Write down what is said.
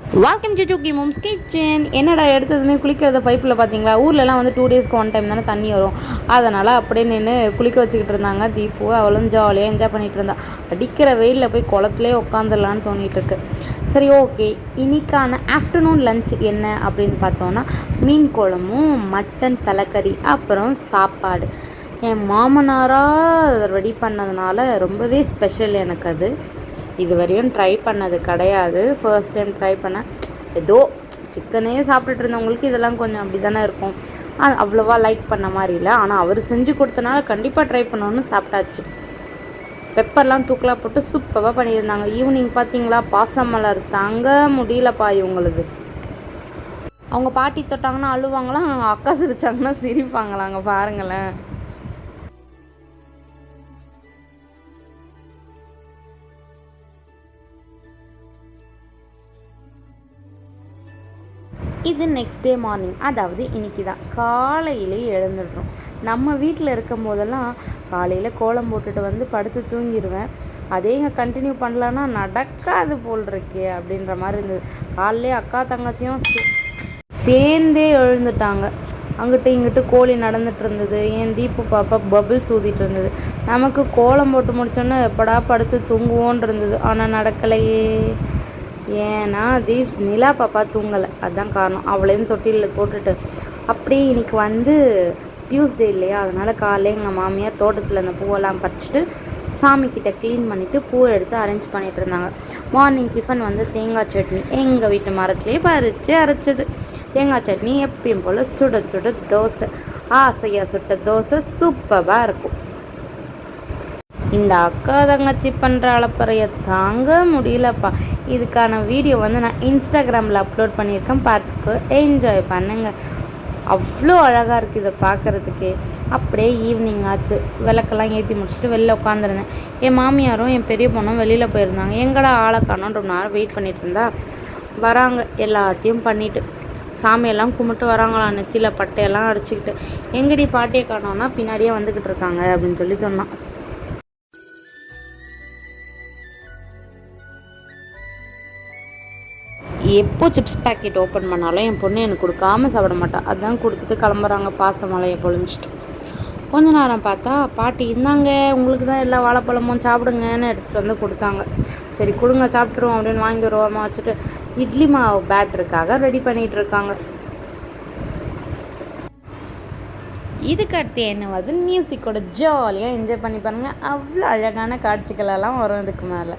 Welcome to ஜூக்கி mom's kitchen என்னடா எடுத்ததுமே குளிக்கிறத பைப்பில் பார்த்தீங்களா ஊர்லலாம் வந்து டூ டேஸ்க்கு ஒன் டைம் தானே தண்ணி வரும். அதனால் அப்படியே நின்று குளிக்க வச்சுக்கிட்டு இருந்தாங்க. தீப்பு அவளும் ஜாலியாக என்ஜாய் பண்ணிகிட்டு இருந்தா. அடிக்கிற வெயிலில் போய் குளத்துலேயே உட்காந்துடலான்னு தோணிகிட்டு இருக்கு சரி ஓகே இன்னைக்கான ஆஃப்டர்நூன் லஞ்ச் என்ன அப்படின்னு பார்த்தோன்னா மீன் குழம்பும் மட்டன் தலைக்கறி அப்புறம் சாப்பாடு. என் மாமனாராக ரெடி பண்ணதுனால ரொம்பவே ஸ்பெஷல் எனக்கு அது. இது வரையும் ட்ரை பண்ணது கிடையாது. ஃபர்ஸ்ட் டைம் ட்ரை பண்ணேன் ஏதோ சிக்கனே சாப்பிட்டுட்டு இருந்தவங்களுக்கு இதெல்லாம் கொஞ்சம் அப்படி தானே இருக்கும். அது அவ்வளோவா லைக் பண்ண மாதிரி இல்லை. ஆனால் அவர் செஞ்சு கொடுத்தனால கண்டிப்பாக ட்ரை பண்ணணும்னு சாப்பிட்டாச்சு. பெப்பர்லாம் தூக்கலாக போட்டு சூப்பராக பண்ணியிருந்தாங்க. ஈவினிங் பார்த்தீங்களா பாசம் மலர் தாங்க முடியலப்பா இவங்களுது. அவங்க பாட்டி தொட்டாங்கன்னா அழுவாங்களாம் அவங்க அக்கா சிரிச்சாங்கன்னா சிரிப்பாங்களாங்க பாருங்களேன். இது நெக்ஸ்ட் டே மார்னிங் அதாவது இன்றைக்கி தான் காலையிலே எழுந்துடுறோம். நம்ம வீட்டில் இருக்கும் போதெல்லாம் காலையில் கோலம் போட்டுட்டு வந்து படுத்து தூங்கிடுவேன் அதே இங்கே கண்டினியூ பண்ணலான்னா நடக்காது போல் இருக்கே அப்படின்ற மாதிரி இருந்தது. காலையிலே அக்கா தங்கச்சியும் சேர்ந்தே எழுந்துட்டாங்க. அங்கிட்டு இங்கிட்டு கோழி நடந்துட்டு இருந்தது. என் தீப்பு பாப்பா பபிள்ஸ் ஊதிட்டு இருந்தது. நமக்கு கோலம் போட்டு முடிச்சோன்னே எப்படா படுத்து தூங்குவோன்னு இருந்தது. ஆனால் நடக்கலையே. ஏன்னா தீப் நிலா பாப்பா தூங்கலை. அதுதான் காரணம். அவளையும் தொட்டிலில் போட்டுட்டு. அப்படியே இன்னைக்கு வந்து டியூஸ்டே இல்லையா? அதனால் காலையில் எங்கள் மாமியார் தோட்டத்தில் அந்த பூவெல்லாம் பறிச்சுட்டு சாமிக்கிட்ட க்ளீன் பண்ணிவிட்டு பூவை எடுத்து அரேஞ்ச் பண்ணிட்டு இருந்தாங்க. மார்னிங் டிஃபன் வந்து தேங்காய் சட்னி. எங்கள் வீட்டு மரத்துலேயே பறித்து அரைச்சது. தேங்காய் சட்னி எப்பயும் போல் சுட சுட தோசை. ஆசையாக சுட்ட தோசை சூப்பராக இருக்கும். இந்த அக்கா தங்கச்சி பண்ணுற அளப்பறையை தாங்க முடியலப்பா. இதுக்கான வீடியோ வந்து நான் இன்ஸ்டாகிராமில் அப்லோட் பண்ணியிருக்கேன். பார்த்துக்கோ என்ஜாய் பண்ணுங்க. அவ்வளோ அழகாக இருக்குது இதை பார்க்குறதுக்கே அப்படியே ஈவினிங் ஆச்சு. விளக்கெல்லாம் ஏற்றி முடிச்சுட்டு வெளில உட்காந்துருந்தேன் என் மாமியாரும் என் பெரிய பொண்ணும் வெளியில் போயிருந்தாங்க. எங்கடா ஆளை காணோம் ரொம்ப நேரம் வெயிட் பண்ணிட்டு இருந்தா. வராங்க. எல்லாத்தையும் பண்ணிவிட்டு சாமியெல்லாம் கும்பிட்டு வராங்களாம் நெத்தியில் பட்டையெல்லாம் அடிச்சுக்கிட்டு. எங்கடி பாட்டியை காணோன்னா பின்னாடியே வந்துக்கிட்டு இருக்காங்க அப்படின்னு சொல்லி சொன்னான். எப்போ சிப்ஸ் பாக்கெட் ஓப்பன் பண்ணாலும் என் பொண்ணு எனக்கு கொடுக்காம சாப்பிட மாட்டாள் அதான் கொடுத்துட்டு கிளம்புறாங்க. பாசமலையை பொழிஞ்சிட்டு. கொஞ்ச நேரம் பார்த்தா பாட்டி இந்தாங்க. உங்களுக்கு தான் எல்லா வாழைப்பழமும் சாப்பிடுங்கன்னு எடுத்துகிட்டு வந்து கொடுத்தாங்க. சரி கொடுங்க சாப்பிட்ருவோம் அப்படின்னு வாங்கி வருவோமா வச்சுட்டு இட்லி மாவு பேட்டருக்காக ரெடி பண்ணிகிட்டு இருக்காங்க. இதுக்கு அடுத்து என்ன வருது? மியூசிக்கோட ஜாலியாக என்ஜாய் பண்ணி பாருங்க. அவ்வளோ அழகான காட்சிகளெல்லாம் வரும் இதுக்கு மேலே.